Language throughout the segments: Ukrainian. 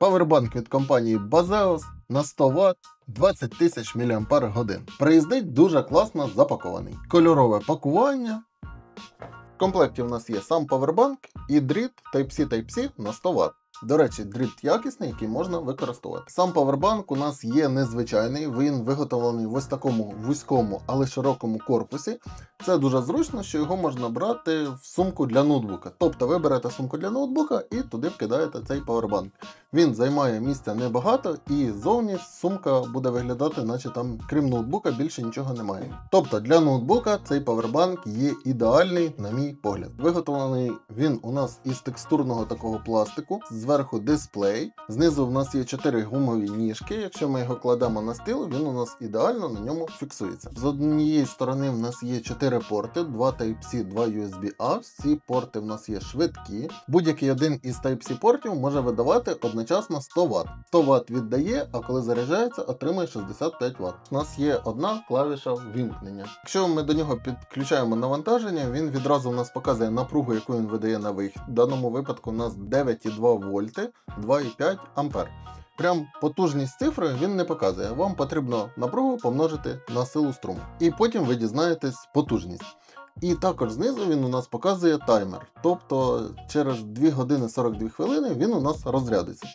Павербанк від компанії Bazeos на 100 Вт 20 тисяч мАч. Приїздить дуже класно запакований. Кольорове пакування. В комплекті в нас є сам павербанк і дріт Type-C Type-C на 100 Вт. До речі, дріт якісний, який можна використовувати. Сам павербанк у нас є незвичайний, він виготовлений в ось такому вузькому, але широкому корпусі. Це дуже зручно, що його можна брати в сумку для ноутбука. Тобто ви берете сумку для ноутбука і туди вкидаєте цей павербанк. Він займає місця небагато, і зовні сумка буде виглядати, наче там, крім ноутбука, більше нічого немає. Тобто для ноутбука цей павербанк є ідеальний, на мій погляд. Виготовлений він у нас із текстурного такого пластику, зверху дисплей. Знизу в нас є 4 гумові ніжки. Якщо ми його кладемо на стіл, він у нас ідеально на ньому фіксується. З однієї сторони в нас є 4 порти, 2 Type-C, 2 USB-A. Всі порти в нас є швидкі. Будь-який один із Type-C портів може видавати одночасно 100 Вт. 100 Вт віддає, а коли заряджається, отримує 65 Вт. У нас є одна клавіша ввімкнення. Якщо ми до нього підключаємо навантаження, він відразу у нас показує напругу, яку він видає на вихід. В даному випадку у нас 9,2 вольти, 2,5 ампер. Прям потужність цифри він не показує. Вам потрібно напругу помножити на силу струму. І потім ви дізнаєтесь потужність. І також знизу він у нас показує таймер. Тобто через 2 години 42 хвилини він у нас розрядиться.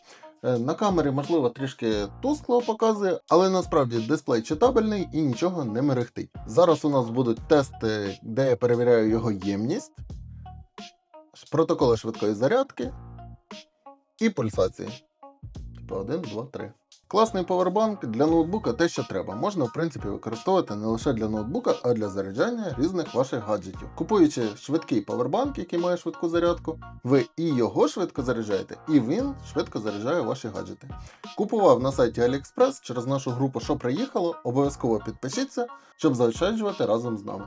Е, На камері, можливо, трішки тускло показує, але насправді дисплей читабельний і нічого не мерехтить. Зараз у нас будуть тести, де я перевіряю його ємність, протоколи швидкої зарядки і пульсації. Типу 1, 2, 3. Класний повербанк для ноутбука те, що треба. Можна, в принципі, використовувати не лише для ноутбука, а для заряджання різних ваших гаджетів. Купуючи швидкий повербанк, який має швидку зарядку, ви і його швидко заряджаєте, і він швидко заряджає ваші гаджети. Купував на сайті AliExpress через нашу групу, що приїхало. Обов'язково підпишіться, щоб заощаджувати разом з нами.